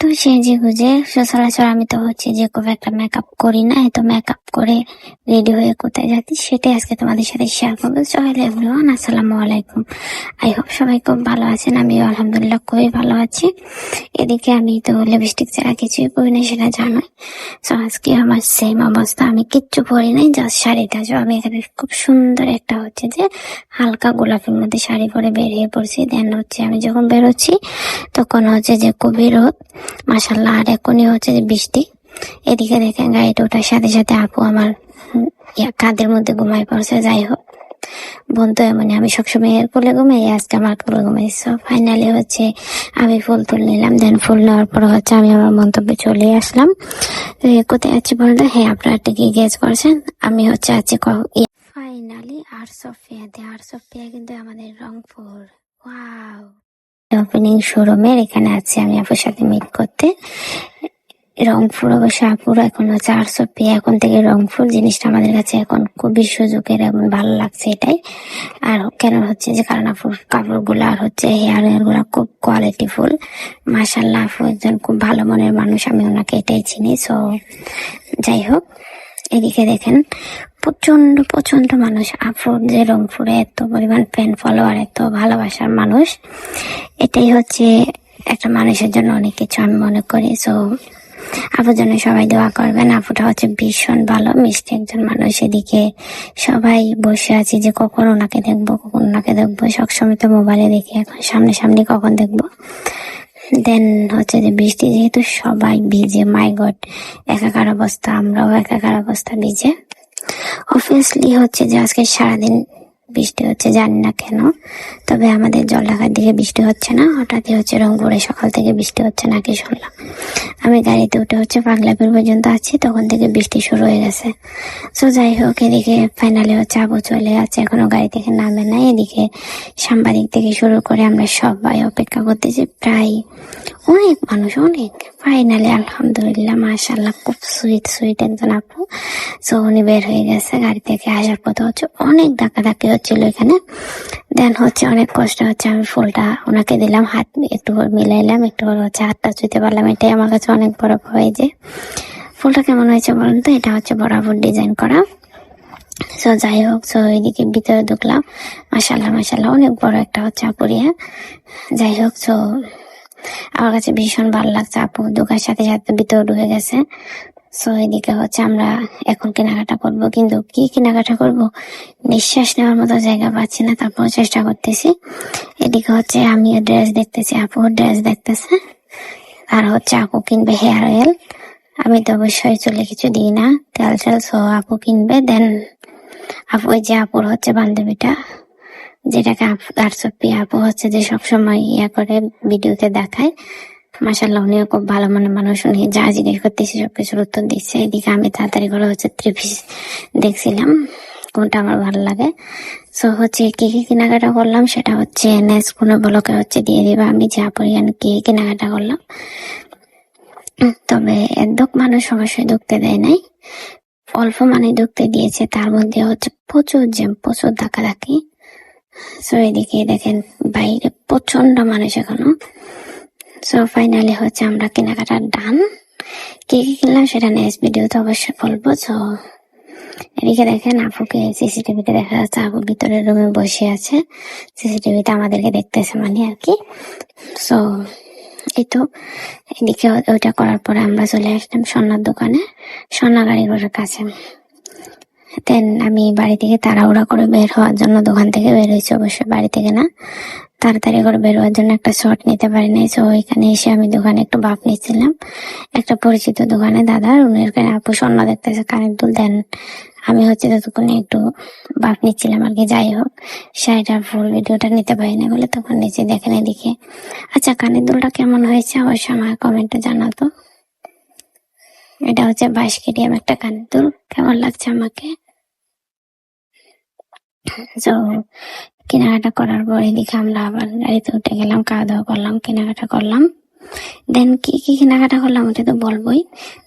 তো সেজে গুজে সচরাচর আমি তো হচ্ছে যে খুব একটা মেকআপ করি না, এত মেকআপ করে রেডি হয়ে কোথায় যাচ্ছি সেটাই আজকে তোমাদের সাথে শেয়ার করব। সহেল এভরিওয়ান আসসালামু আলাইকুম। আই হোপ সবাই খুব ভালো আছেন, আমিও আলহামদুলিল্লাহ খুবই ভালো আছি। এদিকে আমি তো লিপস্টিক ছাড়া কিছুই পরি না সেটা জানোই। সো আজকে আমার সেম অবস্থা, আমি কিচ্ছু পরি নাই জাস্ট শাড়িটা। তো আমি এখানে খুব সুন্দর একটা হচ্ছে যে হালকা গোলাপের মধ্যে শাড়ি পরে বেরিয়ে পড়ছি। দেন হচ্ছে আমি যখন বেরোচ্ছি, তখন হচ্ছে যে খুবই রোদ। মাসাল্লাহ আর এখনই হচ্ছে যে বৃষ্টি। এদিকে দেখেন গাড়িটা ওঠার সাথে সাথে আপু আমার কাঁধের মধ্যে ঘুমাই পড়ছে, যাই হোক। বোন তো এমনই, আমি সবসময় এর কোলে ঘুমাই আজকে আমার কোলে ঘুমাই। ফাইনালি হচ্ছে আমি ফুল তুল নিলাম দেন ফুল নেওয়ার পর হচ্ছে আমি আমার মন্তব্যে চলে আসলাম। কোথায় আছি বলতে? হ্যাঁ আপনারা ঠিকই গেস করছেন। আমি হচ্ছে আছি ফাইনালি আর সফিয়াতে আর সফিয়া কিন্তু আমাদের রংপুর। ওয়াও ওপেনিং শোরুমের এখানে আছি আমি আপুর সাথে মিট করতে। রংপুর অবশ্য আপুর এখন হচ্ছে আটশো পে এখন থেকে রংপুর জিনিসটা আমাদের কাছে এখন খুবই সুযোগের এবং ভালো লাগছে এটাই। আর কেন হচ্ছে যে কারণ আপুর কাপড়গুলো আর হচ্ছে হেয়ার ওয়ারগুলা খুব কোয়ালিটি ফুল। মাসাল্লাহ আপু একজন খুব ভালো মনের মানুষ, আমি ওনাকে এটাই চিনি সো যাই হোক। এদিকে দেখেন প্রচণ্ড প্রচণ্ড মানুষ আপুর যে রংপুরে এত পরিমাণ ফ্যান ফলোয়ার এত ভালোবাসার মানুষ, এটাই হচ্ছে একটা মানুষের জন্য অনেক কিছু আমি মনে করি। সো আপুর জন্য সবাই দোয়া করবেন, আপুটা হচ্ছে ভীষণ ভালো, মিষ্টি একজন মানুষ। এদিকে সবাই বসে আছি যে কখন ওনাকে দেখব, কখন ওনাকে দেখব। সবসময় তো মোবাইলে দেখি, এখন সামনে সামনে কখন দেখব? দেন হচ্ছে যে বৃষ্টি যেহেতু সবাই ভিজে মাই গড একাকার অবস্থা, আমরাও একাকার অবস্থা ভিজে। অবভিয়াসলি হচ্ছে যে আজকে সারাদিন বৃষ্টি হচ্ছে, জানি না কেন। তবে আমাদের জলঢাকার দিকে বৃষ্টি হচ্ছে না, হঠাৎই হচ্ছে রংপুরে সকাল থেকে বৃষ্টি হচ্ছে নাকি শুনলাম। আমি গাড়িতে উঠে হচ্ছে পাগলাপুর পর্যন্ত আছি, তখন থেকে বৃষ্টি শুরু হয়ে গেছে। সো যাই হোক, এদিকে ফাইনালি হচ্ছে আবু চলে আছে, এখনও গাড়ি থেকে নামে নাই। এদিকে সাংবাদিক থেকে শুরু করে আমরা সবাই অপেক্ষা করতেছি, প্রায় অনেক মানুষ, অনেক। ফাইনালি আলহামদুলিল্লাহ মাশাল্লাহ খুব সুইট সুইট একজন আপু। সো উনি বের হয়ে গেছে গাড়ি থেকে আসার পথে হচ্ছে অনেক ধাক্কাধাক্কি হচ্ছিল এখানে। দেন হচ্ছে অনেক কষ্ট হচ্ছে, আমি ফুলটা ওনাকে দিলাম, হাত একটু মিলাইলাম, একটু হচ্ছে হাতটা ছুঁতে পারলাম, এটাই আমার কাছে অনেক বড় ভয় যে, ফুলটা কেমন হয়েছে বলুন তো? এটা হচ্ছে বরাবর ডিজাইন করা। সো যাই হোক সো এদিকে ভিতরে ঢুকলাম। মাসাল্লাহ মাসাল্লাহ অনেক বড় একটা হচ্ছে আপুরিয়া। যাই হোক সো আমার কাছে ভীষণ ভালো লাগছে আপু। ঢোকার সাথে সাথে ভিতরে ঢুকে গেছে। সো এদিকে হচ্ছে আমরা এখন কেনাকাটা করব। কিন্তু কি কেনাকাটা করব? নিঃশ্বাস নেওয়ার মতো জায়গা পাচ্ছি না তারপর চেষ্টা করতেছি। এদিকে হচ্ছে আমিও ড্রেস দেখতেছি আপু ড্রেস দেখতেছে। আর হচ্ছে আপু কিনবে হেয়ার অয়েল আমি তো অবশ্যই চলে কিছু দিই না তেল তেল সো আপু কিনবে দেন আপু, ওই যে আপুর হচ্ছে বান্ধবীটা। যেটাকে আপু, আর সত্যি আপু হচ্ছে যে সবসময় ইয়া করে, ভিডিওতে দেখায়। মাসাল্লাহ উনিও খুব ভালো মনে মানুষ। উনি যা জিজ্ঞেস করতেছি, সবকিছুর উত্তর দিচ্ছে। এদিকে আমি তাড়াতাড়ি করে হচ্ছে থ্রি দেখছিলাম, কোনটা আমার ভালো লাগে। সো হচ্ছে কি কি কেনাকাটা করলাম, সেটা হচ্ছে নেক্সট কোনো ব্লকে হচ্ছে দিয়ে দিবা আমি, যা পরিমাণ কি কি কেনাকাটা করলাম। তবে একদম মানুষ অবশ্যই ঢুকতে দেয় নাই। অল্প মানে ঢুকতে দিয়েছে, তার মধ্যে হচ্ছে প্রচুর জ্যাম প্রচুর ধাক্কাধাক্কি। সো এদিকে দেখেন বাইরে প্রচণ্ড মানুষ এখনও। সো ফাইনালি হচ্ছে আমরা কেনাকাটার ডান কে কি কিনলাম সেটা নেক্সট ভিডিওতে অবশ্যই বলব। সো এদিকে দেখেন আপুকে সিসিটিভিতে দেখা যাচ্ছে আপু ভিতরের রুমে বসে আছে। সিসিটিভিতে আমাদেরকে দেখতেছে মানে আর কি। সো এই তো এদিকে ওইটা করার পরে আমরা চলে আসলাম সোনার দোকানে। সোনা গাড়ি ঘরের কাছে। দেন আমি বাড়ি থেকে তাড়াহুড়া করে বের হওয়ার জন্য দোকান থেকে বের হয়েছি। অবশ্যই বাড়ি থেকে না। তাড়াতাড়ি করে বের হওয়ার জন্য একটা শর্ট নিতে পারি নাই। তো ওইখানে এসে আমি দোকানে একটু বাপ নিচ্ছিলাম। একটা পরিচিত দোকানে দাদার উনি ওখানে আপু, স্বর্ণ দেখতেছে, কানের দুল দেন। আমি হচ্ছে ততক্ষণে একটু বাপ নিচ্ছিলাম আর কি, যাই হোক। শাড়িটার ফুল ভিডিওটা নিতে পারি না বলে তখন নিচে দেখেন এদিকে আচ্ছা কানের দুলটা কেমন হয়েছে? অবশ্যই আমার কমেন্টে জানাতো। এটা হচ্ছে বাইশ কেডিএম একটা কানের দুল। কেমন লাগছে আমাকে? তো কেনাকাটা করার পর এদিকে আমরা আবার গাড়িতে উঠে গেলাম খাওয়া দাওয়া করলাম, কেনাকাটা করলাম। দেন কি কি কেনাকাটা করলাম ওটা তো বলবোই।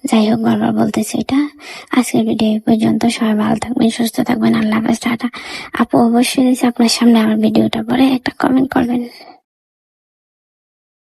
যাই হোক, বারবার বলতেছি এটা। আজকের ভিডিও পর্যন্ত। সবাই ভালো থাকবেন, সুস্থ থাকবেন। আল্লাহ হাফেজ, টাটা। আপু, অবশ্যই আপনার সামনে আমার ভিডিওটা পরে একটা কমেন্ট করবেন।